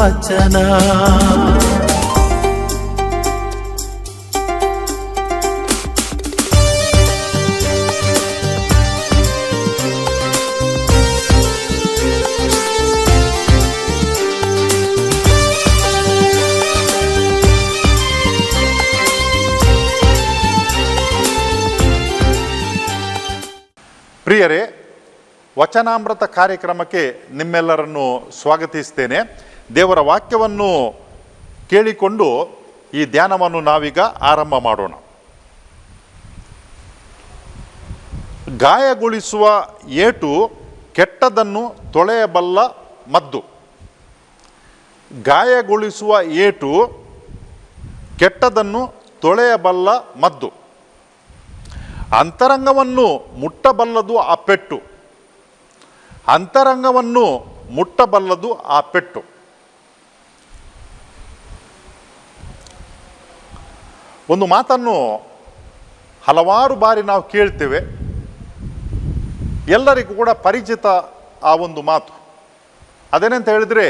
ವಚನ. ಪ್ರಿಯರೇ ವಚನಾಮೃತ ಕಾರ್ಯಕ್ರಮಕ್ಕೆ ನಿಮ್ಮೆಲ್ಲರನ್ನು ಸ್ವಾಗತಿಸ್ತೇನೆ. ದೇವರ ವಾಕ್ಯವನ್ನು ಕೇಳಿಕೊಂಡು ಈ ಧ್ಯಾನವನ್ನು ನಾವೀಗ ಆರಂಭ ಮಾಡೋಣ. ಗಾಯಗೊಳಿಸುವ ಏಟು ಕೆಟ್ಟದನ್ನು ತೊಳೆಯಬಲ್ಲ ಮದ್ದು. ಗಾಯಗೊಳಿಸುವ ಏಟು ಕೆಟ್ಟದನ್ನು ತೊಳೆಯಬಲ್ಲ ಮದ್ದು. ಅಂತರಂಗವನ್ನು ಮುಟ್ಟಬಲ್ಲದು ಆ ಪೆಟ್ಟು. ಅಂತರಂಗವನ್ನು ಮುಟ್ಟಬಲ್ಲದು ಆ ಪೆಟ್ಟು. ಒಂದು ಮಾತನ್ನು ಹಲವಾರು ಬಾರಿ ನಾವು ಕೇಳ್ತೇವೆ. ಎಲ್ಲರಿಗೂ ಕೂಡ ಪರಿಚಿತ ಆ ಒಂದು ಮಾತು. ಅದೇನಂತ ಹೇಳಿದರೆ,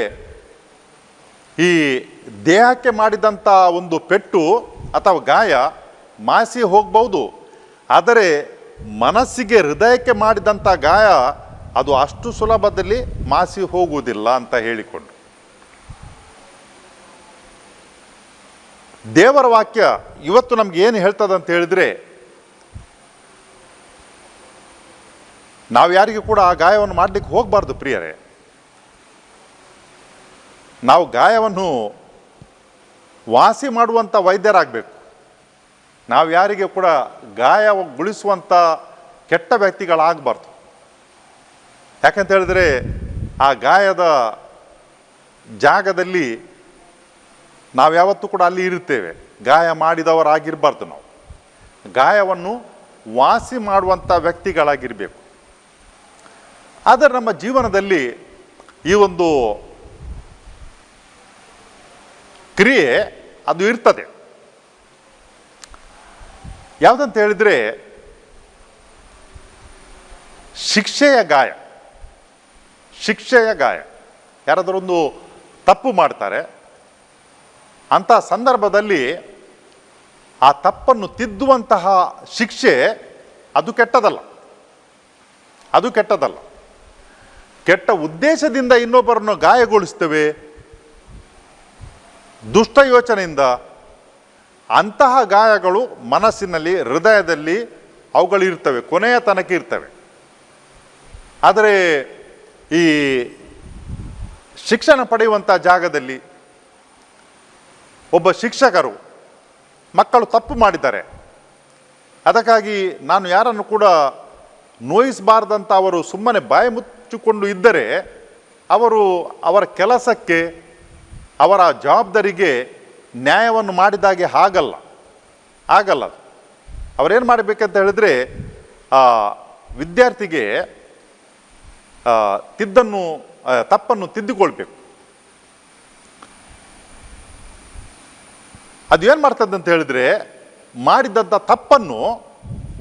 ಈ ದೇಹಕ್ಕೆ ಮಾಡಿದಂಥ ಒಂದು ಪೆಟ್ಟು ಅಥವಾ ಗಾಯ ಮಾಸಿ ಹೋಗ್ಬೋದು. ಆದರೆ ಮನಸ್ಸಿಗೆ ಹೃದಯಕ್ಕೆ ಮಾಡಿದಂಥ ಗಾಯ ಅದು ಅಷ್ಟು ಸುಲಭದಲ್ಲಿ ಮಾಸಿ ಹೋಗುವುದಿಲ್ಲ ಅಂತ ಹೇಳಿಕೊಂಡು. ದೇವರ ವಾಕ್ಯ ಇವತ್ತು ನಮ್ಗೆ ಏನು ಹೇಳ್ತದೆ ಅಂತ ಹೇಳಿದ್ರೆ ನಾವು ಯಾರಿಗೂ ಕೂಡ ಆ ಗಾಯವನ್ನು ಮಾಡಲಿಕ್ಕೆ ಹೋಗಬಾರ್ದು ಪ್ರಿಯರೇ. ನಾವು ಗಾಯವನ್ನು ವಾಸಿ ಮಾಡುವಂಥ ವೈದ್ಯರಾಗಬೇಕು. ನಾವು ಯಾರಿಗೆ ಕೂಡ ಗಾಯಗೊಳಿಸುವಂಥ ಕೆಟ್ಟ ವ್ಯಕ್ತಿಗಳಾಗಬಾರ್ದು. ಯಾಕಂತ ಹೇಳಿದ್ರೆ ಆ ಗಾಯದ ಜಾಗದಲ್ಲಿ ನಾವು ಯಾವತ್ತೂ ಕೂಡ ಅಲ್ಲಿ ಇರುತ್ತೇವೆ. ಗಾಯ ಮಾಡಿದವರಾಗಿರಬಾರ್ದು ನಾವು. ಗಾಯವನ್ನು ವಾಸಿ ಮಾಡುವಂಥ ವ್ಯಕ್ತಿಗಳಾಗಿರಬೇಕು. ಆದರೆ ನಮ್ಮ ಜೀವನದಲ್ಲಿ ಈ ಒಂದು ಕ್ರಿಯೆ ಅದು ಇರ್ತದೆ. ಯಾವುದಂತ ಹೇಳಿದರೆ ಶಿಕ್ಷೆಯ ಗಾಯ. ಶಿಕ್ಷೆಯ ಗಾಯ. ಯಾರಾದರೂ ಒಂದು ತಪ್ಪು ಮಾಡ್ತಾರೆ ಅಂಥ ಸಂದರ್ಭದಲ್ಲಿ ಆ ತಪ್ಪನ್ನು ತಿದ್ದುವಂತಹ ಶಿಕ್ಷೆ ಅದು ಕೆಟ್ಟದಲ್ಲ. ಅದು ಕೆಟ್ಟದಲ್ಲ. ಕೆಟ್ಟ ಉದ್ದೇಶದಿಂದ ಇನ್ನೊಬ್ಬರನ್ನು ಗಾಯಗೊಳಿಸ್ತೇವೆ. ದುಷ್ಟ ಯೋಚನೆಯಿಂದ ಅಂತಹ ಗಾಯಗಳು ಮನಸ್ಸಿನಲ್ಲಿ, ಹೃದಯದಲ್ಲಿ ಅವುಗಳು ಇರ್ತವೆ ಕೊನೆಯ ತನಕ ಇರ್ತವೆ. ಆದರೆ ಈ ಶಿಕ್ಷಣ ಪಡೆಯುವಂಥ ಜಾಗದಲ್ಲಿ ಒಬ್ಬ ಶಿಕ್ಷಕರು ಮಕ್ಕಳು ತಪ್ಪು ಮಾಡಿದ್ದಾರೆ. ಅದಕ್ಕಾಗಿ ನಾನು ಯಾರನ್ನು ಕೂಡ ನೋಯಿಸಬಾರ್ದಂತ ಅವರು ಸುಮ್ಮನೆ ಬಾಯಿ ಮುಚ್ಚಿಕೊಂಡು ಇದ್ದರೆ ಅವರು ಅವರ ಕೆಲಸಕ್ಕೆ, ಅವರ ಜವಾಬ್ದಾರಿಗೆ ನ್ಯಾಯವನ್ನು ಮಾಡಿದಾಗೆ ಆಗಲ್ಲ ಆಗಲ್ಲ. ಅವರೇನು ಮಾಡಬೇಕಂತ ಹೇಳಿದ್ರೆ ವಿದ್ಯಾರ್ಥಿಗೆ ತಿದ್ದನ್ನು ತಪ್ಪನ್ನು ತಿದ್ದಿಕೊಳ್ಬೇಕು. ಅದು ಏನು ಮಾಡ್ತದೆ ಅಂತ ಹೇಳಿದ್ರೆ ಮಾಡಿದಂಥ ತಪ್ಪನ್ನು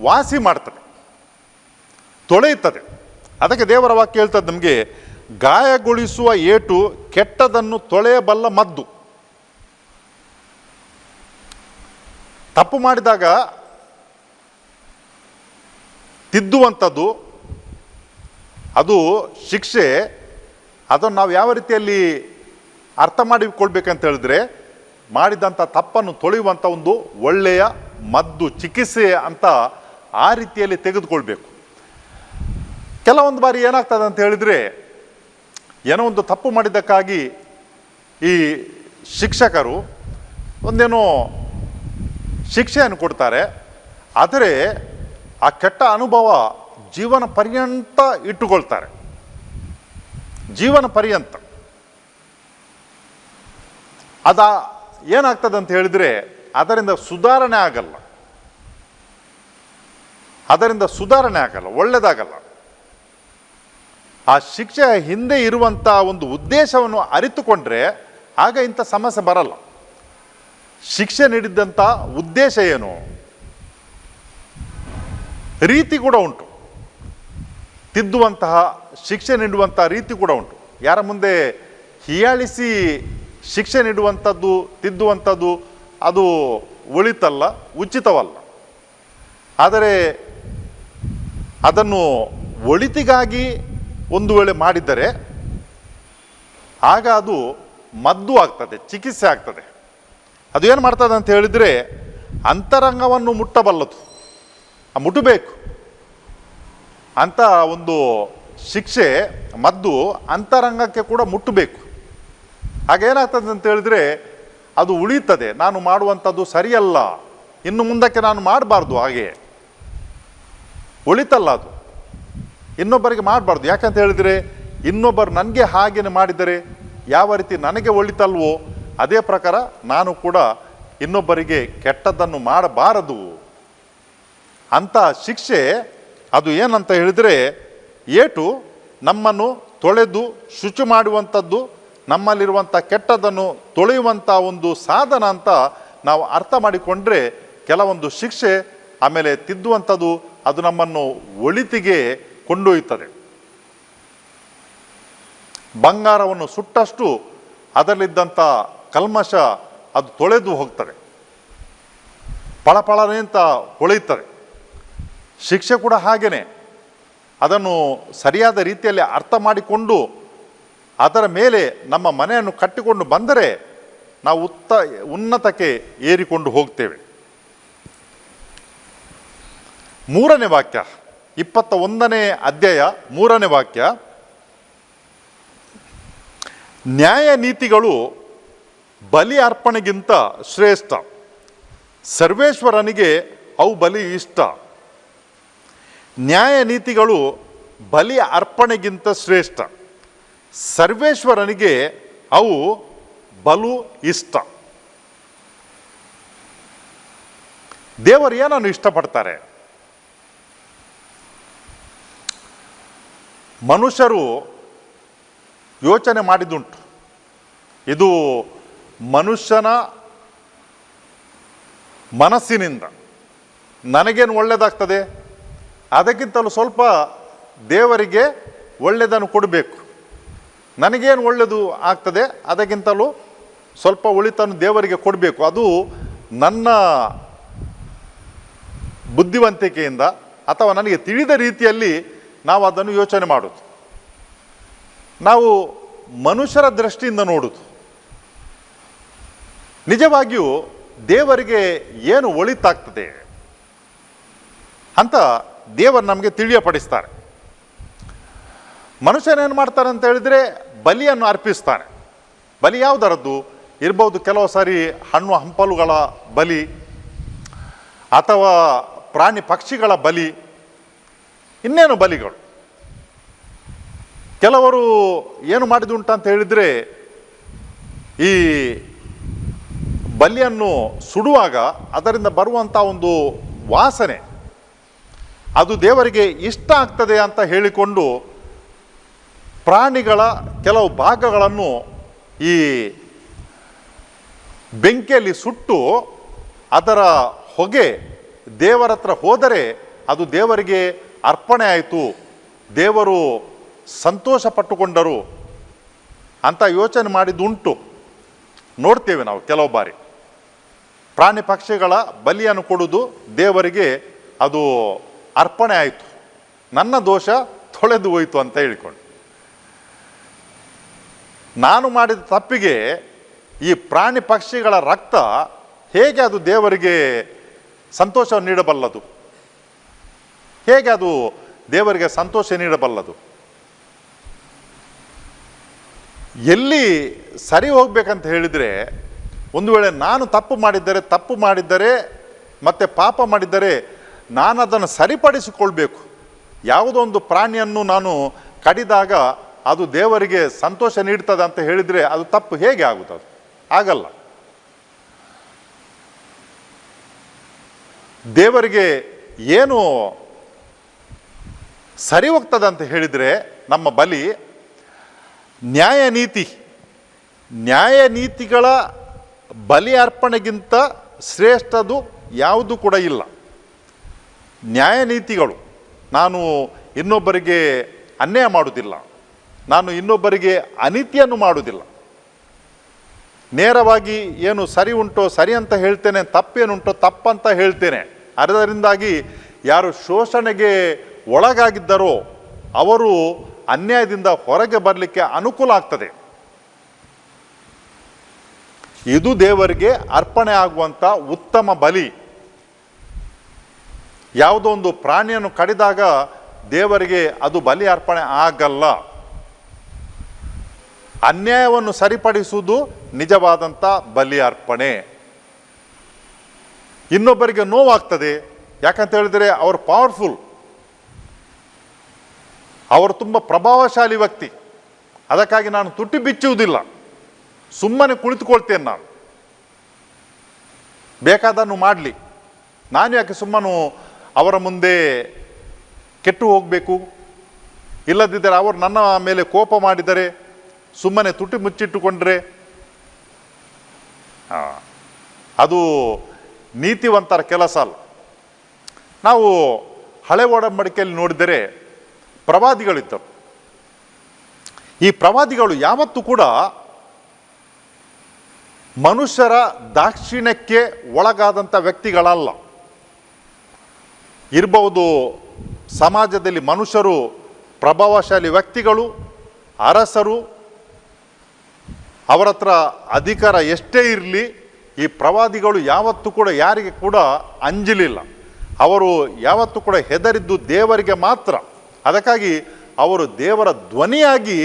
ವಾಸಿ ಮಾಡ್ತದೆ. ತೊಳೆಯುತ್ತದೆ. ಅದಕ್ಕೆ ದೇವರ ವಾಕ್ಯ ಹೇಳ್ತದೆ ನಮಗೆ, ಗಾಯಗೊಳಿಸುವ ಏಟು ಕೆಟ್ಟದನ್ನು ತೊಳೆಯಬಲ್ಲ ಮದ್ದು. ತಪ್ಪು ಮಾಡಿದಾಗ ತಿದ್ದುವಂಥದ್ದು, ಅದು ಶಿಕ್ಷೆ, ಅದನ್ನು ನಾವು ಯಾವ ರೀತಿಯಲ್ಲಿ ಅರ್ಥ ಮಾಡಿಕೊಳ್ಬೇಕಂತ ಹೇಳಿದ್ರೆ ಮಾಡಿದಂಥ ತಪ್ಪನ್ನು ತೊಳೆಯುವಂಥ ಒಂದು ಒಳ್ಳೆಯ ಮದ್ದು ಚಿಕಿತ್ಸೆ ಅಂತ ಆ ರೀತಿಯಲ್ಲಿ ತೆಗೆದುಕೊಳ್ಬೇಕು. ಕೆಲವೊಂದು ಬಾರಿ ಏನಾಗ್ತದೆ ಅಂತ ಹೇಳಿದರೆ, ಏನೋ ಒಂದು ತಪ್ಪು ಮಾಡಿದ್ದಕ್ಕಾಗಿ ಈ ಶಿಕ್ಷಕರು ಒಂದೇನೋ ಶಿಕ್ಷೆಯನ್ನು ಕೊಡ್ತಾರೆ, ಆದರೆ ಆ ಕೆಟ್ಟ ಅನುಭವ ಜೀವನ ಪರ್ಯಂತ ಇಟ್ಟುಕೊಳ್ತಾರೆ. ಜೀವನ ಪರ್ಯಂತ. ಅದ ಏನಾಗ್ತದೆ ಅಂತ ಹೇಳಿದರೆ, ಅದರಿಂದ ಸುಧಾರಣೆ ಆಗಲ್ಲ. ಅದರಿಂದ ಸುಧಾರಣೆ ಆಗಲ್ಲ ಒಳ್ಳೆಯದಾಗಲ್ಲ ಆ ಶಿಕ್ಷೆಯ ಹಿಂದೆ ಇರುವಂಥ ಒಂದು ಉದ್ದೇಶವನ್ನು ಅರಿತುಕೊಂಡ್ರೆ, ಆಗ ಇಂಥ ಸಮಸ್ಯೆ ಬರಲ್ಲ. ಶಿಕ್ಷೆ ನೀಡಿದ್ದಂಥ ಉದ್ದೇಶ ಏನು? ರೀತಿ ಕೂಡ ಉಂಟು. ತಿದ್ದುವಂತಹ, ಶಿಕ್ಷೆ ನೀಡುವಂಥ ರೀತಿ ಕೂಡ ಉಂಟು. ಯಾರ ಮುಂದೆ ಹೀಯಾಳಿಸಿ ಶಿಕ್ಷೆ ನೀಡುವಂಥದ್ದು, ತಿದ್ದುವಂಥದ್ದು ಅದು ಒಳಿತಲ್ಲ, ಉಚಿತವಲ್ಲ. ಆದರೆ ಅದನ್ನು ಒಳಿತಿಗಾಗಿ ಒಂದು ವೇಳೆ ಮಾಡಿದರೆ ಆಗ ಅದು ಮದ್ದು ಆಗ್ತದೆ, ಚಿಕಿತ್ಸೆ ಆಗ್ತದೆ. ಅದು ಏನು ಮಾಡ್ತದೆ ಅಂತ ಹೇಳಿದರೆ ಅಂತರಂಗವನ್ನು ಮುಟ್ಟಬಲ್ಲದು. ಮುಟ್ಟಬೇಕು. ಅಂತ ಒಂದು ಶಿಕ್ಷೆ ಮದ್ದು ಅಂತರಂಗಕ್ಕೆ ಕೂಡ ಮುಟ್ಟಬೇಕು. ಹಾಗೇನಾಗ್ತದೆ ಅಂತ ಹೇಳಿದ್ರೆ ಅದು ಉಳಿತದೆ ನಾನು ಮಾಡುವಂಥದ್ದು ಸರಿಯಲ್ಲ. ಇನ್ನು ಮುಂದಕ್ಕೆ ನಾನು ಮಾಡಬಾರ್ದು ಹಾಗೆ. ಉಳಿತಲ್ಲ ಅದು. ಇನ್ನೊಬ್ಬರಿಗೆ ಮಾಡಬಾರ್ದು. ಯಾಕಂತ ಹೇಳಿದರೆ, ಇನ್ನೊಬ್ಬರು ನನಗೆ ಹಾಗೇನೆ ಮಾಡಿದರೆ ಯಾವ ರೀತಿ ನನಗೆ ಒಳಿತಲ್ವೋ ಅದೇ ಪ್ರಕಾರ ನಾನು ಕೂಡ ಇನ್ನೊಬ್ಬರಿಗೆ ಕೆಟ್ಟದ್ದನ್ನು ಮಾಡಬಾರದು. ಅಂತ ಶಿಕ್ಷೆ ಅದು ಏನಂತ ಹೇಳಿದರೆ, ಏಟು ನಮ್ಮನ್ನು ತೊಳೆದು ಶುಚಿ ಮಾಡುವಂಥದ್ದು ನಮ್ಮಲ್ಲಿರುವಂಥ ಕೆಟ್ಟದನ್ನು ತೊಳೆಯುವಂಥ ಒಂದು ಸಾಧನ ಅಂತ ನಾವು ಅರ್ಥ ಮಾಡಿಕೊಂಡ್ರೆ ಕೆಲವೊಂದು ಶಿಕ್ಷೆ ಆಮೇಲೆ ತಿದ್ದುವಂಥದ್ದು ಅದು ನಮ್ಮನ್ನು ಒಳಿತಿಗೆ ಕೊಂಡೊಯ್ಯುತ್ತದೆ. ಬಂಗಾರವನ್ನು ಸುಟ್ಟಷ್ಟು ಅದರಲ್ಲಿದ್ದಂಥ ಕಲ್ಮಶ ಅದು ತೊಳೆದು ಹೋಗ್ತದೆ. ಪಳಪಳನೆ ಅಂತ ಹೊಳೆಯುತ್ತದೆ. ಶಿಕ್ಷೆ ಕೂಡ ಹಾಗೆಯೇ ಅದನ್ನು ಸರಿಯಾದ ರೀತಿಯಲ್ಲಿ ಅರ್ಥ ಮಾಡಿಕೊಂಡು ಅದರ ಮೇಲೆ ನಮ್ಮ ಮನೆಯನ್ನು ಕಟ್ಟಿಕೊಂಡು ಬಂದರೆ ನಾವು ಉತ್ತ ಉನ್ನತಕ್ಕೆ ಏರಿಕೊಂಡು ಹೋಗ್ತೇವೆ. ಮೂರನೇ ವಾಕ್ಯ ಇಪ್ಪತ್ತ ಒಂದನೇ ಅಧ್ಯಾಯ ಮೂರನೇ ವಾಕ್ಯ. ನ್ಯಾಯ ನೀತಿಗಳು ಬಲಿ ಅರ್ಪಣೆಗಿಂತ ಶ್ರೇಷ್ಠ. ಸರ್ವೇಶ್ವರನಿಗೆ ಅವು ಬಲಿ ಇಷ್ಟ. ನ್ಯಾಯ ನೀತಿಗಳು ಬಲಿ ಅರ್ಪಣೆಗಿಂತ ಶ್ರೇಷ್ಠ. ಸರ್ವೇಶ್ವರನಿಗೆ ಅವು ಬಲು ಇಷ್ಟ. ದೇವರು ಏನನ್ನು ಇಷ್ಟಪಡ್ತಾರೆ? ಮನುಷ್ಯರು ಯೋಚನೆ ಮಾಡಿದುಂಟು ಇದು ಮನುಷ್ಯನ ಮನಸ್ಸಿನಿಂದ. ನನಗೇನು ಒಳ್ಳೆಯದಾಗ್ತದೆ ಅದಕ್ಕಿಂತಲೂ ಸ್ವಲ್ಪ ದೇವರಿಗೆ ಒಳ್ಳೆಯದನ್ನು ಕೊಡಬೇಕು. ನನಗೇನು ಒಳ್ಳೆಯದು ಆಗ್ತದೆ, ಅದಕ್ಕಿಂತಲೂ ಸ್ವಲ್ಪ ಒಳಿತನ್ನು ದೇವರಿಗೆ ಕೊಡಬೇಕು. ಅದು ನನ್ನ ಬುದ್ಧಿವಂತಿಕೆಯಿಂದ ಅಥವಾ ನನಗೆ ತಿಳಿದ ರೀತಿಯಲ್ಲಿ ನಾವು ಅದನ್ನು ಯೋಚನೆ ಮಾಡೋದು. ನಾವು ಮನುಷ್ಯರ ದೃಷ್ಟಿಯಿಂದ ನೋಡೋದು. ನಿಜವಾಗಿಯೂ ದೇವರಿಗೆ ಏನು ಒಳಿತಾಗ್ತದೆ ಅಂತ ದೇವರು ನಮಗೆ ತಿಳಿಯಪಡಿಸ್ತಾರೆ. ಮನುಷ್ಯನೇನು ಮಾಡ್ತಾರೆ ಅಂತ ಹೇಳಿದರೆ ಬಲಿಯನ್ನು ಅರ್ಪಿಸ್ತಾನೆ. ಬಲಿ ಯಾವುದರದ್ದು? ಇರ್ಬೋದು ಕೆಲವು ಸಾರಿ ಹಣ್ಣು ಹಂಪಲುಗಳ ಬಲಿ, ಅಥವಾ ಪ್ರಾಣಿ ಪಕ್ಷಿಗಳ ಬಲಿ, ಇನ್ನೇನು ಬಲಿಗಳು? ಕೆಲವರು ಏನು ಮಾಡಿದುಂಟ ಅಂತ ಹೇಳಿದರೆ, ಈ ಬಲಿಯನ್ನು ಸುಡುವಾಗ ಅದರಿಂದ ಬರುವಂಥ ಒಂದು ವಾಸನೆ, ಅದು ದೇವರಿಗೆ ಇಷ್ಟ ಆಗ್ತದೆ ಅಂತ ಹೇಳಿಕೊಂಡು ಪ್ರಾಣಿಗಳ ಕೆಲವು ಭಾಗಗಳನ್ನು ಈ ಬೆಂಕಿಯಲ್ಲಿ ಸುಟ್ಟು ಅದರ ಹೊಗೆ ದೇವರ ಹತ್ರ ಹೋದರೆ ಅದು ದೇವರಿಗೆ ಅರ್ಪಣೆ ಆಯಿತು. ದೇವರು ಸಂತೋಷ ಪಟ್ಟುಕೊಂಡರು ಅಂತ ಯೋಚನೆ ಮಾಡಿದ್ದುಂಟು. ನೋಡ್ತೇವೆ ನಾವು ಕೆಲವು ಬಾರಿ. ಪ್ರಾಣಿ ಪಕ್ಷಿಗಳ ಬಲಿಯನ್ನು ಕೊಡುವುದು ದೇವರಿಗೆ ಅದು ಅರ್ಪಣೆ ಆಯಿತು. ನನ್ನ ದೋಷ ತೊಳೆದು ಹೋಯಿತು ಅಂತ ಹೇಳಿಕೊಂಡು. ನಾನು ಮಾಡಿದ ತಪ್ಪಿಗೆ ಈ ಪ್ರಾಣಿ ಪಕ್ಷಿಗಳ ರಕ್ತ ಹೇಗೆ ಅದು ದೇವರಿಗೆ ಸಂತೋಷ ನೀಡಬಲ್ಲದು? ಹೇಗೆ ಅದು ದೇವರಿಗೆ ಸಂತೋಷ ನೀಡಬಲ್ಲದು? ಎಲ್ಲಿ ಸರಿ ಹೋಗ್ಬೇಕಂತ ಹೇಳಿದರೆ, ಒಂದು ವೇಳೆ ನಾನು ತಪ್ಪು ಮಾಡಿದ್ದರೆ ತಪ್ಪು ಮಾಡಿದ್ದರೆ, ಮತ್ತು ಪಾಪ ಮಾಡಿದ್ದರೆ ನಾನು ಅದನ್ನು ಸರಿಪಡಿಸಿಕೊಳ್ಬೇಕು. ಯಾವುದೋ ಒಂದು ಪ್ರಾಣಿಯನ್ನು ನಾನು ಕಡಿದಾಗ ಅದು ದೇವರಿಗೆ ಸಂತೋಷ ನೀಡ್ತದೆ ಅಂತ ಹೇಳಿದರೆ ಅದು ತಪ್ಪು. ಹೇಗೆ ಆಗುತ್ತೆ ಅದು? ಆಗಲ್ಲ. ದೇವರಿಗೆ ಏನು ಸರಿ ಹೋಗ್ತದೆ ಅಂತ ಹೇಳಿದರೆ ನಮ್ಮ ಬಲಿ ನ್ಯಾಯ ನೀತಿ. ನ್ಯಾಯ ನೀತಿಗಳ ಬಲಿ ಅರ್ಪಣೆಗಿಂತ ಶ್ರೇಷ್ಠದು ಯಾವುದು ಕೂಡ ಇಲ್ಲ. ನ್ಯಾಯ ನೀತಿಗಳು. ನಾನು ಇನ್ನೊಬ್ಬರಿಗೆ ಅನ್ಯಾಯ ಮಾಡುವುದಿಲ್ಲ. ನಾನು ಇನ್ನೊಬ್ಬರಿಗೆ ಅನೀತಿಯನ್ನು ಮಾಡುವುದಿಲ್ಲ. ನೇರವಾಗಿ ಏನು ಸರಿ ಉಂಟೋ ಸರಿ ಅಂತ ಹೇಳ್ತೇನೆ, ತಪ್ಪೇನುಂಟೋ ತಪ್ಪಂತ ಹೇಳ್ತೇನೆ. ಅದರಿಂದಾಗಿ ಯಾರು ಶೋಷಣೆಗೆ ಒಳಗಾಗಿದ್ದರೋ ಅವರು ಅನ್ಯಾಯದಿಂದ ಹೊರಗೆ ಬರಲಿಕ್ಕೆ ಅನುಕೂಲ ಆಗ್ತದೆ. ಇದು ದೇವರಿಗೆ ಅರ್ಪಣೆ ಆಗುವಂಥ ಉತ್ತಮ ಬಲಿ. ಯಾವುದೋ ಒಂದು ಪ್ರಾಣಿಯನ್ನು ಕಡಿದಾಗ ದೇವರಿಗೆ ಅದು ಬಲಿ ಅರ್ಪಣೆ ಆಗಲ್ಲ. ಅನ್ಯಾಯವನ್ನು ಸರಿಪಡಿಸುವುದು ನಿಜವಾದಂಥ ಬಲಿ ಅರ್ಪಣೆ. ಇನ್ನೊಬ್ಬರಿಗೆ ನೋವಾಗ್ತದೆ, ಯಾಕಂತ ಹೇಳಿದರೆ ಅವರು ಪವರ್ಫುಲ್ ಅವರು ತುಂಬ ಪ್ರಭಾವಶಾಲಿ ವ್ಯಕ್ತಿ. ಅದಕ್ಕಾಗಿ ನಾನು ತುಟ್ಟಿ ಬಿಚ್ಚುವುದಿಲ್ಲ. ಸುಮ್ಮನೆ ಕುಳಿತುಕೊಳ್ತೇನೆ ನಾನು. ಬೇಕಾದನ್ನು ಮಾಡಲಿ. ನಾನು ಯಾಕೆ ಸುಮ್ಮನು ಅವರ ಮುಂದೆ ಕೆಟ್ಟು ಹೋಗಬೇಕು? ಇಲ್ಲದಿದ್ದರೆ ಅವರು ನನ್ನ ಮೇಲೆ ಕೋಪ ಮಾಡಿದರೆ ಸುಮ್ಮನೆ ತುಟಿ ಮುಚ್ಚಿಟ್ಟುಕೊಂಡ್ರೆ ಅದು ನೀತಿವಂತರ ಕೆಲಸ ಅಲ್ಲ. ನಾವು ಹಳೆ ಒಡಂಬಡಿಕೆಯಲ್ಲಿ ನೋಡಿದರೆ ಪ್ರವಾದಿಗಳಿದ್ದರು. ಈ ಪ್ರವಾದಿಗಳು ಯಾವತ್ತೂ ಕೂಡ ಮನುಷ್ಯರ ದಾಕ್ಷಿಣ್ಯಕ್ಕೆ ಒಳಗಾದಂಥ ವ್ಯಕ್ತಿಗಳಲ್ಲ. ಇರಬಹುದು ಸಮಾಜದಲ್ಲಿ ಮನುಷ್ಯರು ಪ್ರಭಾವಶಾಲಿ ವ್ಯಕ್ತಿಗಳು, ಅರಸರು ಅವರ ಹತ್ರ ಅಧಿಕಾರ ಎಷ್ಟೇ ಇರಲಿ, ಈ ಪ್ರವಾದಿಗಳು ಯಾವತ್ತೂ ಕೂಡ ಯಾರಿಗೆ ಕೂಡ ಅಂಜಲಿಲ್ಲ. ಅವರು ಯಾವತ್ತೂ ಕೂಡ ಹೆದರಿದ್ದು ದೇವರಿಗೆ ಮಾತ್ರ. ಅದಕ್ಕಾಗಿ ಅವರು ದೇವರ ಧ್ವನಿಯಾಗಿ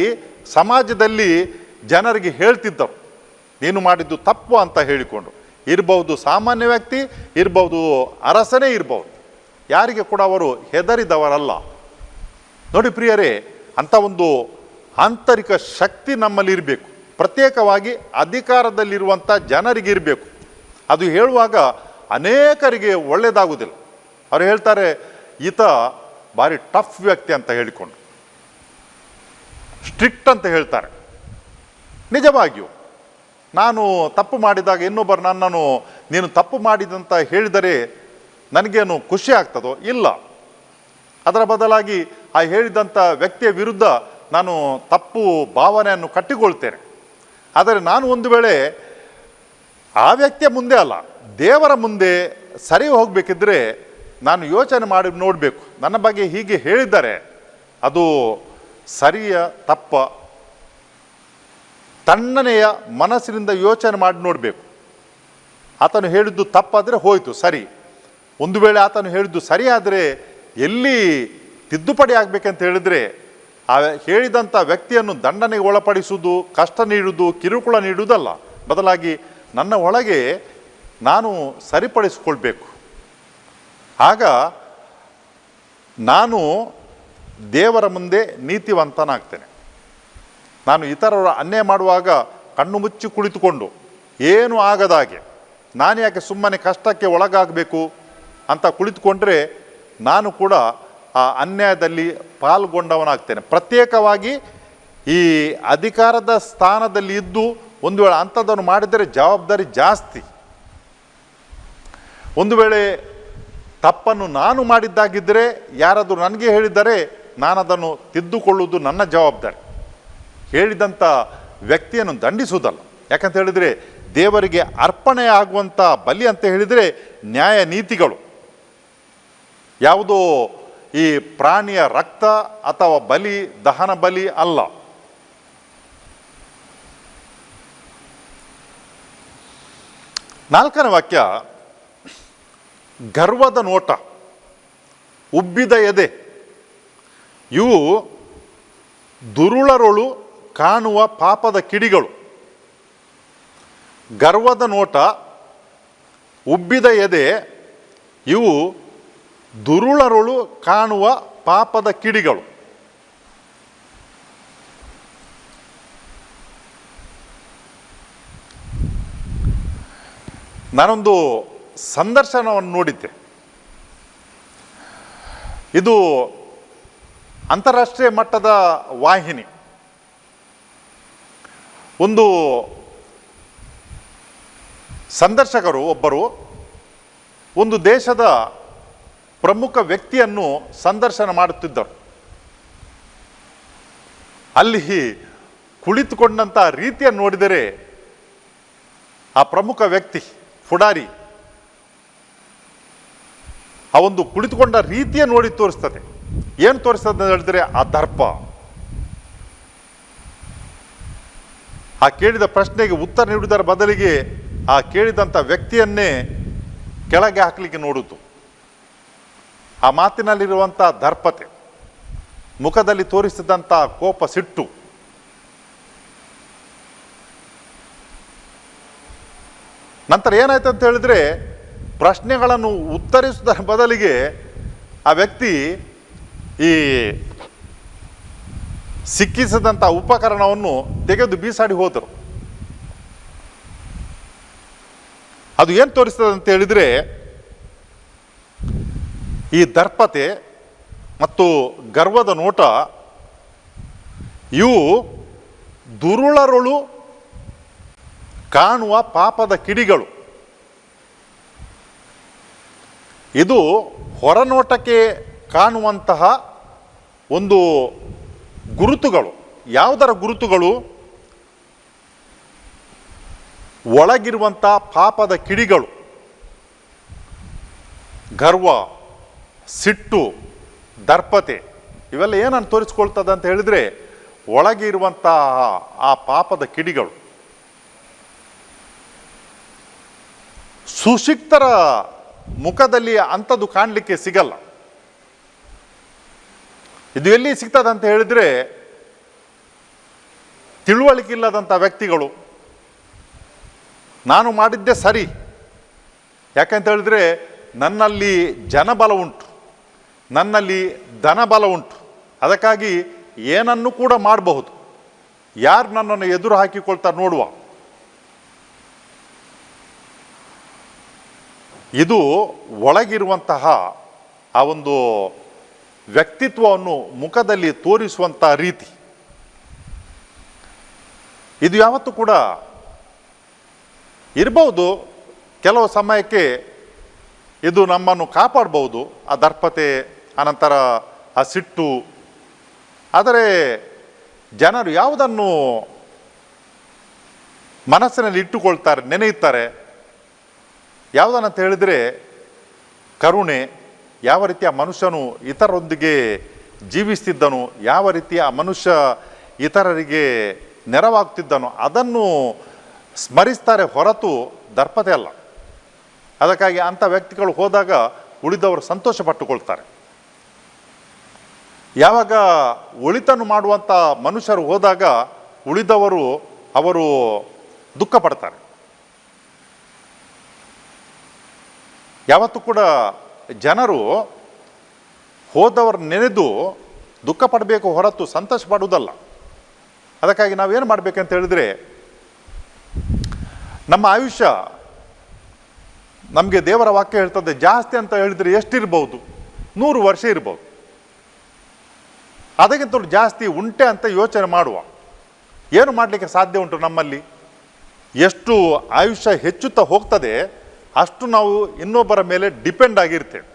ಸಮಾಜದಲ್ಲಿ ಜನರಿಗೆ ಹೇಳ್ತಿದ್ದರು. ನೀನು ಮಾಡಿದ್ದು ತಪ್ಪು ಅಂತ ಹೇಳಿಕೊಂಡು. ಇರಬಹುದು ಸಾಮಾನ್ಯ ವ್ಯಕ್ತಿ ಇರಬಹುದು ಅರಸನೇ ಇರಬಹುದು ಯಾರಿಗೆ ಕೂಡ ಅವರು ಹೆದರಿದವರಲ್ಲ. ನೋಡಿ ಪ್ರಿಯರೇ, ಅಂಥ ಒಂದು ಆಂತರಿಕ ಶಕ್ತಿ ನಮ್ಮಲ್ಲಿ ಇರಬೇಕು. ಪ್ರತ್ಯೇಕವಾಗಿ ಅಧಿಕಾರದಲ್ಲಿರುವಂಥ ಜನರಿಗೆ ಇರಬೇಕು. ಅದು ಹೇಳುವಾಗ ಅನೇಕರಿಗೆ ಒಳ್ಳೆಯದಾಗುವುದಿಲ್ಲ ಅವರು ಹೇಳ್ತಾರೆ, ಈತ ಭಾರಿ ಟಫ್ ವ್ಯಕ್ತಿ ಅಂತ ಹೇಳಿಕೊಂಡು. ಸ್ಟ್ರಿಕ್ಟ್ ಅಂತ ಹೇಳ್ತಾರೆ. ನಿಜವಾಗಿಯೂ. ನಾನು ತಪ್ಪು ಮಾಡಿದಾಗ ಇನ್ನೊಬ್ಬರು ನನ್ನನ್ನು, ನೀನು ತಪ್ಪು ಮಾಡಿದಂತ ಹೇಳಿದರೆ ನನಗೇನು ಖುಷಿ ಆಗ್ತದೋ? ಇಲ್ಲ. ಅದರ ಬದಲಾಗಿ ಆ ಹೇಳಿದಂಥ ವ್ಯಕ್ತಿಯ ವಿರುದ್ಧ ನಾನು ತಪ್ಪು ಭಾವನೆಯನ್ನು ಕಟ್ಟಿಕೊಳ್ತೇನೆ. ಆದರೆ ನಾನು ಒಂದು ವೇಳೆ ಆ ವ್ಯಕ್ತಿಯ ಮುಂದೆ ಅಲ್ಲ, ದೇವರ ಮುಂದೆ ಸರಿ ಹೋಗಬೇಕಿದ್ರೆ ನಾನು ಯೋಚನೆ ಮಾಡಿ ನೋಡಬೇಕು. ನನ್ನ ಬಗ್ಗೆ ಹೀಗೆ ಹೇಳಿದ್ದಾರೆ, ಅದು ಸರಿಯ ತಪ್ಪ? ತಣ್ಣನೆಯ ಮನಸ್ಸಿನಿಂದ ಯೋಚನೆ ಮಾಡಿ ನೋಡಬೇಕು. ಆತನು ಹೇಳಿದ್ದು ತಪ್ಪಾದರೆ ಹೋಯಿತು, ಸರಿ. ಒಂದು ವೇಳೆ ಆತನು ಹೇಳಿದ್ದು ಸರಿಯಾದರೆ ಎಲ್ಲಿ ತಿದ್ದುಪಡಿ ಆಗಬೇಕಂತ ಹೇಳಿದರೆ ಆ ಹೇಳಿದಂಥ ವ್ಯಕ್ತಿಯನ್ನು ದಂಡನೆಗೆ ಒಳಪಡಿಸುವುದು, ಕಷ್ಟ ನೀಡುವುದು, ಕಿರುಕುಳ ನೀಡುವುದಲ್ಲ. ಬದಲಾಗಿ ನನ್ನ ಒಳಗೆ ನಾನು ಸರಿಪಡಿಸಿಕೊಳ್ಬೇಕು. ಆಗ ನಾನು ದೇವರ ಮುಂದೆ ನೀತಿವಂತನಾಗ್ತೇನೆ. ನಾನು ಇತರರ ಅನ್ಯಾಯ ಮಾಡುವಾಗ ಕಣ್ಣು ಮುಚ್ಚಿ ಕುಳಿತುಕೊಂಡು, ಏನು ಆಗದಾಗೆ? ನಾನು ಯಾಕೆ ಸುಮ್ಮನೆ ಕಷ್ಟಕ್ಕೆ ಒಳಗಾಗಬೇಕು? ಅಂತ ಕುಳಿತುಕೊಂಡ್ರೆ ನಾನು ಕೂಡ ಆ ಅನ್ಯಾಯದಲ್ಲಿ ಪಾಲ್ಗೊಂಡವನಾಗ್ತೇನೆ. ಪ್ರತ್ಯೇಕವಾಗಿ ಈ ಅಧಿಕಾರದ ಸ್ಥಾನದಲ್ಲಿ ಇದ್ದು ಒಂದು ವೇಳೆ ಅಂಥದ್ದನ್ನು ಮಾಡಿದರೆ ಜವಾಬ್ದಾರಿ ಜಾಸ್ತಿ. ಒಂದು ವೇಳೆ ತಪ್ಪನ್ನು ನಾನು ಮಾಡಿದ್ದಾಗಿದ್ದರೆ, ಯಾರಾದರೂ ನನಗೆ ಹೇಳಿದರೆ ನಾನು ಅದನ್ನು ತಿದ್ದುಕೊಳ್ಳುವುದು ನನ್ನ ಜವಾಬ್ದಾರಿ. ಹೇಳಿದಂಥ ವ್ಯಕ್ತಿಯನ್ನು ದಂಡಿಸುವುದಲ್ಲ. ಯಾಕಂತ ಹೇಳಿದರೆ, ದೇವರಿಗೆ ಅರ್ಪಣೆ ಆಗುವಂಥ ಬಲಿ ಅಂತ ಹೇಳಿದರೆ ನ್ಯಾಯ ನೀತಿಗಳು ಯಾವುದೋ ಈ ಪ್ರಾಣಿಯ ರಕ್ತ ಅಥವಾ ಬಲಿ, ದಹನ ಬಲಿ ಅಲ್ಲ. ನಾಲ್ಕನೇ ವಾಕ್ಯ, ಗರ್ವದ ನೋಟ, ಉಬ್ಬಿದ ಎದೆ. ಇವು ದುರುಳರೊಳು ಕಾಣುವ ಪಾಪದ ಕಿಡಿಗಳು. ಗರ್ವದ ನೋಟ, ಉಬ್ಬಿದ ಎದೆ, ಇವು ದುರುಳರೊಳು ಕಾಣುವ ಪಾಪದ ಕಿಡಿಗಳು. ನಾನೊಂದು ಸಂದರ್ಶನವನ್ನು ನೋಡಿದ್ದೆ. ಇದು ಅಂತಾರಾಷ್ಟ್ರೀಯ ಮಟ್ಟದ ವಾಹಿನಿ. ಒಂದು ಸಂದರ್ಶಕರು ಒಬ್ಬರು ಒಂದು ದೇಶದ ಪ್ರಮುಖ ವ್ಯಕ್ತಿಯನ್ನು ಸಂದರ್ಶನ ಮಾಡುತ್ತಿದ್ದರು ಅಲ್ಲಿ ಕುಳಿತುಕೊಂಡಂಥ ರೀತಿಯನ್ನು ನೋಡಿದರೆ ಆ ಪ್ರಮುಖ ವ್ಯಕ್ತಿ, ಪುಡಾರಿ, ಆ ಒಂದು ಕುಳಿತುಕೊಂಡ ರೀತಿಯ ನೋಡಿ ತೋರಿಸ್ತದೆ. ಏನು ತೋರಿಸ್ತದೆ ಅಂತ ಹೇಳಿದ್ರೆ ಆ ದರ್ಪ. ಆ ಕೇಳಿದ ಪ್ರಶ್ನೆಗೆ ಉತ್ತರ ನೀಡುವುದರ ಬದಲಿಗೆ ಆ ಕೇಳಿದಂಥ ವ್ಯಕ್ತಿಯನ್ನೇ ಕೆಳಗೆ ಹಾಕಲಿಕ್ಕೆ ನೋಡುವುದು. ಆ ಮಾತಿನಲ್ಲಿರುವಂಥ ದರ್ಪತೆ, ಮುಖದಲ್ಲಿ ತೋರಿಸಿದಂಥ ಕೋಪ ಸಿಟ್ಟು, ನಂತರ ಏನಾಯ್ತು ಅಂತ ಹೇಳಿದ್ರೆ ಪ್ರಶ್ನೆಗಳನ್ನು ಉತ್ತರಿಸುವುದರ ಬದಲಿಗೆ ಆ ವ್ಯಕ್ತಿ ಈ ಸಿಕ್ಕಿಸಿದಂಥ ಉಪಕರಣವನ್ನು ತೆಗೆದು ಬೀಸಾಡಿ ಹೋದರು. ಅದು ಏನು ತೋರಿಸ್ತದೆ ಅಂತ ಹೇಳಿದರೆ ಈ ದರ್ಪತೆ ಮತ್ತು ಗರ್ವದ ನೋಟ, ಇವು ದುರುಳರುಳು ಕಾಣುವ ಪಾಪದ ಕಿಡಿಗಳು. ಇದು ಹೊರನೋಟಕ್ಕೆ ಕಾಣುವಂತಹ ಒಂದು ಗುರುತುಗಳು. ಯಾವುದರ ಗುರುತುಗಳು? ಒಳಗಿರುವಂಥ ಪಾಪದ ಕಿಡಿಗಳು. ಗರ್ವ. ಸಿಟ್ಟು, ದರ್ಪತೆ ಇವೆಲ್ಲ ಏನನ್ನು ತೋರಿಸ್ಕೊಳ್ತದೆ ಅಂತ ಹೇಳಿದರೆ ಒಳಗೆ ಇರುವಂತಹ ಆ ಪಾಪದ ಕಿಡಿಗಳು. ಸುಶಿಕ್ತರ ಮುಖದಲ್ಲಿ ಅಂಥದ್ದು ಕಾಣಲಿಕ್ಕೆ ಸಿಗಲ್ಲ. ಇದು ಎಲ್ಲಿ ಸಿಗ್ತದೆ ಅಂತ ಹೇಳಿದರೆ ತಿಳುವಳಿಕೆ ಇಲ್ಲದಂಥ ವ್ಯಕ್ತಿಗಳು. ನಾನು ಮಾಡಿದ್ದೆ ಸರಿ. ಯಾಕಂತ ಹೇಳಿದ್ರೆ ನನ್ನಲ್ಲಿ ಜನಬಲ ಉಂಟು. ನನ್ನಲ್ಲಿ ಧನಬಲ ಉಂಟು. ಅದಕ್ಕಾಗಿ ಏನನ್ನು ಕೂಡ ಮಾಡಬಹುದು. ಯಾರು ನನ್ನನ್ನು ಎದುರು ಹಾಕಿಕೊಳ್ತಾರೆ ನೋಡುವ? ಇದು ಒಳಗಿರುವಂತಹ ಆ ಒಂದು ವ್ಯಕ್ತಿತ್ವವನ್ನು ಮುಖದಲ್ಲಿ ತೋರಿಸುವಂಥ ರೀತಿ. ಇದು ಯಾವತ್ತೂ ಕೂಡ ಇರಬಹುದು. ಕೆಲವು ಸಮಯಕ್ಕೆ ಇದು ನಮ್ಮನ್ನು ಕಾಪಾಡ್ಬೋದು ಆ ದರ್ಪತೆ ಅನಂತರ ಆ ಸಿಟ್ಟು ಆದರೆ ಜನರು ಯಾವುದನ್ನು ಮನಸ್ಸಿನಲ್ಲಿ ಇಟ್ಟುಕೊಳ್ತಾರೆ, ನೆನೆಯುತ್ತಾರೆ? ಯಾವುದನ್ನಂತ ಹೇಳಿದರೆ ಕರುಣೆ, ಯಾವ ರೀತಿಯ ಮನುಷ್ಯನು ಇತರರೊಂದಿಗೆ ಜೀವಿಸ್ತಿದ್ದನು, ಯಾವ ರೀತಿಯ ಮನುಷ್ಯ ಇತರರಿಗೆ ನೆರವಾಗ್ತಿದ್ದನು, ಅದನ್ನು ಸ್ಮರಿಸ್ತಾರೆ ಹೊರತು ದರ್ಪತೆ ಅಲ್ಲ. ಅದಕ್ಕಾಗಿ ಅಂಥ ವ್ಯಕ್ತಿಗಳು ಹೋದಾಗ ಉಳಿದವರು ಸಂತೋಷ ಪಟ್ಟುಕೊಳ್ತಾರೆ ಯಾವಾಗ ಒಳಿತನ್ನು ಮಾಡುವಂಥ ಮನುಷ್ಯರು ಹೋದಾಗ ಉಳಿದವರು ಅವರು ದುಃಖ ಪಡ್ತಾರೆ. ಯಾವತ್ತೂ ಕೂಡ ಜನರು ಹೋದವರು ನೆನೆದು ದುಃಖ ಪಡಬೇಕು ಹೊರತು ಸಂತೋಷ ಪಡುವುದಲ್ಲ. ಅದಕ್ಕಾಗಿ ನಾವೇನು ಮಾಡಬೇಕಂತ ಹೇಳಿದರೆ, ನಮ್ಮ ಆಯುಷ್ಯ ನಮಗೆ ದೇವರ ವಾಕ್ಯ ಹೇಳ್ತದೆ, ಜಾಸ್ತಿ ಅಂತ ಹೇಳಿದರೆ ಎಷ್ಟಿರ್ಬೋದು? ನೂರು ವರ್ಷ ಇರ್ಬೋದು. ಅದಕ್ಕಿಂತಲೂ ಜಾಸ್ತಿ ಉಂಟೆ ಅಂತ ಯೋಚನೆ ಮಾಡುವ. ಏನು ಮಾಡಲಿಕ್ಕೆ ಸಾಧ್ಯ ಉಂಟು ನಮ್ಮಲ್ಲಿ? ಎಷ್ಟು ಆಯುಷ್ಯ ಹೆಚ್ಚುತ್ತಾ ಹೋಗ್ತದೆ, ಅಷ್ಟು ನಾವು ಇನ್ನೊಬ್ಬರ ಮೇಲೆ ಡಿಪೆಂಡ್ ಆಗಿರ್ತೇವೆ.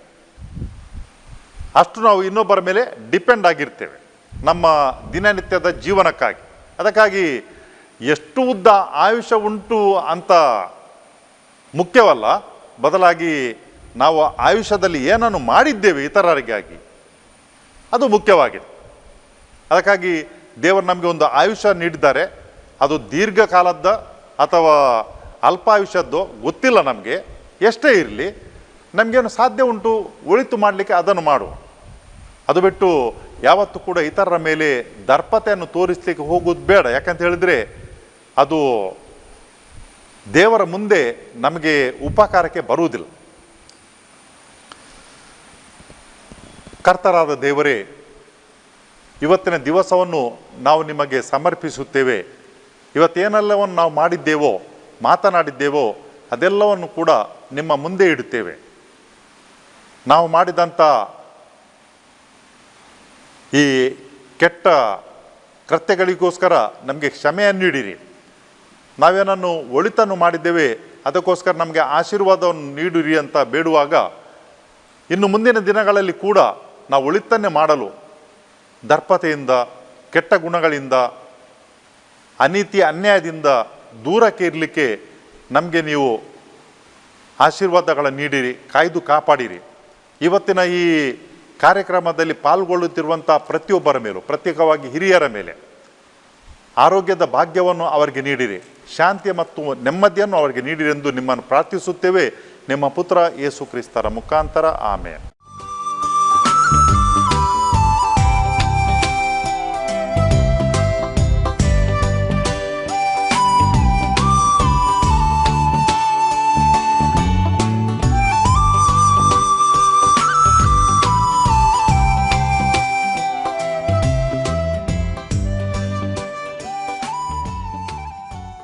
ಅಷ್ಟು ನಾವು ಇನ್ನೊಬ್ಬರ ಮೇಲೆ ಡಿಪೆಂಡ್ ಆಗಿರ್ತೇವೆ, ನಮ್ಮ ದಿನನಿತ್ಯದ ಜೀವನಕ್ಕಾಗಿ. ಅದಕ್ಕಾಗಿ ಎಷ್ಟು ಉದ್ದ ಆಯುಷ್ಯ ಉಂಟು ಅಂತ ಮುಖ್ಯವಲ್ಲ, ಬದಲಾಗಿ ನಾವು ಆಯುಷ್ಯದಲ್ಲಿ ಏನನ್ನು ಮಾಡಿದ್ದೇವೆ ಇತರರಿಗಾಗಿ, ಅದು ಮುಖ್ಯವಾಗಿದೆ. ಅದಕ್ಕಾಗಿ ದೇವರು ನಮಗೆ ಒಂದು ಆಯುಷ್ಯ ನೀಡಿದ್ದಾರೆ. ಅದು ದೀರ್ಘಕಾಲದ ಅಥವಾ ಅಲ್ಪಾಯುಷ್ಯದ್ದು ಗೊತ್ತಿಲ್ಲ ನಮಗೆ. ಎಷ್ಟೇ ಇರಲಿ, ನಮಗೇನು ಸಾಧ್ಯ ಉಂಟು, ಒಳಿತು ಮಾಡಲಿಕ್ಕೆ ಅದನ್ನು ಮಾಡು. ಅದು ಬಿಟ್ಟು ಯಾವತ್ತೂ ಕೂಡ ಇತರರ ಮೇಲೆ ದರ್ಪತೆಯನ್ನು ತೋರಿಸ್ಲಿಕ್ಕೆ ಹೋಗೋದು ಬೇಡ. ಯಾಕಂತ ಹೇಳಿದರೆ, ಅದು ದೇವರ ಮುಂದೆ ನಮಗೆ ಉಪಕಾರಕ್ಕೆ ಬರುವುದಿಲ್ಲ. ಕರ್ತರಾದ ದೇವರೇ ಇವತ್ತಿನ ದಿವಸವನ್ನು ನಾವು ನಿಮಗೆ ಸಮರ್ಪಿಸುತ್ತೇವೆ. ಇವತ್ತೇನೆಲ್ಲವನ್ನು ನಾವು ಮಾಡಿದ್ದೇವೋ, ಮಾತನಾಡಿದ್ದೇವೋ, ಅದೆಲ್ಲವನ್ನು ಕೂಡ ನಿಮ್ಮ ಮುಂದೆ ಇಡುತ್ತೇವೆ. ನಾವು ಮಾಡಿದಂಥ ಈ ಕೆಟ್ಟ ಕೃತ್ಯಗಳಿಗೋಸ್ಕರ ನಮಗೆ ಕ್ಷಮೆಯನ್ನು ನೀಡಿರಿ. ನಾವೇನನ್ನು ಒಳಿತನ್ನು ಮಾಡಿದ್ದೇವೆ, ಅದಕ್ಕೋಸ್ಕರ ನಮಗೆ ಆಶೀರ್ವಾದವನ್ನು ನೀಡಿರಿ ಅಂತ ಬೇಡುವಾಗ, ಇನ್ನು ಮುಂದಿನ ದಿನಗಳಲ್ಲಿ ಕೂಡ ನಾವು ಒಳಿತನ್ನೇ ಮಾಡಲು ದರ್ಪತೆಯಿಂದ, ಕೆಟ್ಟ ಗುಣಗಳಿಂದ ಅನೀತಿ ಅನ್ಯಾಯದಿಂದ ದೂರಕ್ಕೆ ಇರಲಿಕ್ಕೆ ನಮಗೆ ನೀವು ಆಶೀರ್ವಾದಗಳನ್ನು ನೀಡಿರಿ, ಕಾಯ್ದು ಕಾಪಾಡಿರಿ. ಇವತ್ತಿನ ಈ ಕಾರ್ಯಕ್ರಮದಲ್ಲಿ ಪಾಲ್ಗೊಳ್ಳುತ್ತಿರುವಂಥ ಪ್ರತಿಯೊಬ್ಬರ ಮೇಲೂ, ಪ್ರತ್ಯೇಕವಾಗಿ ಹಿರಿಯರ ಮೇಲೆ ಆರೋಗ್ಯದ ಭಾಗ್ಯವನ್ನು ಅವರಿಗೆ ನೀಡಿರಿ ಶಾಂತಿ ಮತ್ತು ನೆಮ್ಮದಿಯನ್ನು ಅವರಿಗೆ ನೀಡಿರಿ ಎಂದು ನಿಮ್ಮನ್ನು ಪ್ರಾರ್ಥಿಸುತ್ತೇವೆ. ನಿಮ್ಮ ಪುತ್ರ ಯೇಸು ಕ್ರಿಸ್ತರ ಮುಖಾಂತರ ಆಮೇಲೆ